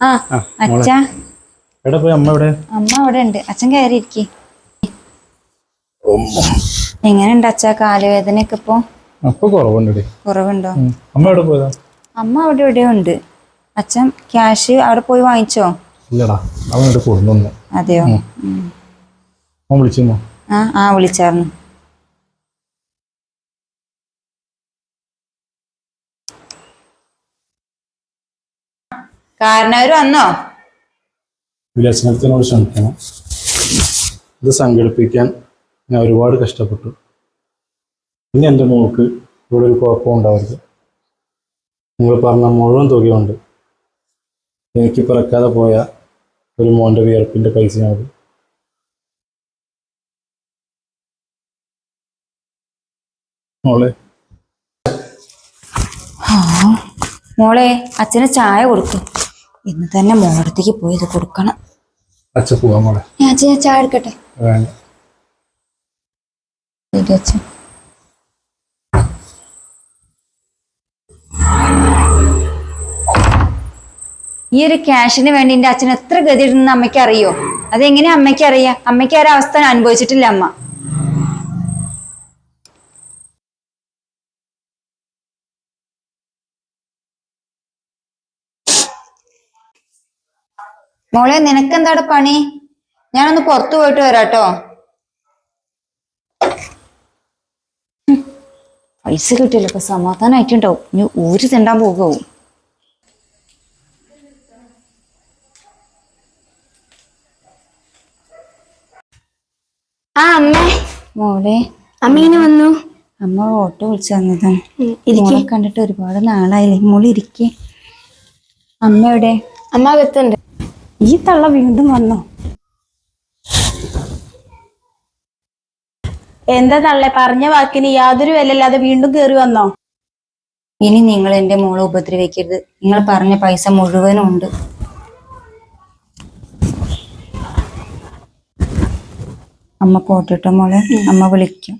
ആ അച്ഛാ. എവിടെ പോയി? അമ്മ എവിടെ? അമ്മ അവിടെ ഉണ്ട്. അച്ഛൻ കയറി ഇരിക്കി എങ്ങനെയുണ്ട് അച്ഛ? കാലുവേദനയൊക്കെ ഇപ്പൊ? അപ്പൊ കുറവുണ്ടടി. കുറവുണ്ടോ? അമ്മ എവിടെ പോയതാ? അമ്മ അവിടെ എവിടെയോ ഉണ്ട്. അച്ഛൻ ക്യാഷ് അവിടെ പോയി വാങ്ങിച്ചോ? ഇല്ലടാ അവൻ ഇവിടെ കൊടുന്നു അതെയോ. വിളിച്ചിരുന്നു ആ ആ വിളിച്ചായിരുന്നു കാരണവര് വന്നോ? വിലസനത്തിനോട് ശ്രമിക്കണം ഇത് സംഘടിപ്പിക്കാൻ ഞാൻ ഒരുപാട് കഷ്ടപ്പെട്ടു. ഇനി എന്റെ മോൾക്ക് ഇവിടെ ഒരു കുഴപ്പം ഉണ്ടാവരുത്. നിങ്ങൾ പറഞ്ഞ മുഴുവൻ തുകയുണ്ട്. എനിക്ക് പിറക്കാതെ പോയ ഒരു മോന്റെ വിയർപ്പിന്റെ പൈസയാണത് മോളെ. മോളെ അച്ഛന് ചായ കൊടുക്കും ഇന്ന് തന്നെ മോളടുത്തേക്ക് പോയി ഇത് കൊടുക്കണം. അച്ഛൻ പോവാ മോളെ. ഞാൻ അച്ഛൻ ഞാൻ ചായ എടുക്കട്ടെ? ശരി അച്ഛൻ ഈ ഒരു ക്യാഷിന് വേണ്ടി എന്റെ അച്ഛൻ എത്ര ഗതിയിടുന്ന അമ്മയ്ക്ക് അറിയോ അതെങ്ങനെ അമ്മയ്ക്ക് അറിയാം അമ്മയ്ക്ക് ആ ഒരു അവസ്ഥ അനുഭവിച്ചിട്ടില്ല അമ്മ. മോളെ നിനക്കെന്താടെ പണി? ഞാനൊന്ന് പുറത്തു പോയിട്ട് വരാട്ടോ. പൈസ കിട്ടിയില്ല ഇപ്പൊ സമാധാനമായിട്ടുണ്ടാവും ഇനി ഊര് തിണ്ടാൻ പോകും ആ അമ്മ. മോളെ. അമ്മീനെ വന്നു. അമ്മ ഓട്ടോ വിളിച്ചു ഇരിക്കെ. മോളെ കണ്ടിട്ട് ഒരുപാട് നാളായില്ലേ? മോൾ ഇരിക്കേ. അമ്മ എവിടെ? അമ്മ അകത്തുണ്ട്. ഈ തള്ള വീണ്ടും വന്നു? എന്താ തള്ളെ പറഞ്ഞ വാക്കിന് യാതൊരു വിലയില്ലാതെ വീണ്ടും കേറി വന്നോ? ഇനി നിങ്ങൾ എന്റെ മോളെ ഉപദ്രവിക്കരുത്. നിങ്ങൾ പറഞ്ഞ പൈസ മുഴുവനും ഉണ്ട് അമ്മ പോട്ടിട്ടോ മോളെ. അമ്മ വിളിക്കും.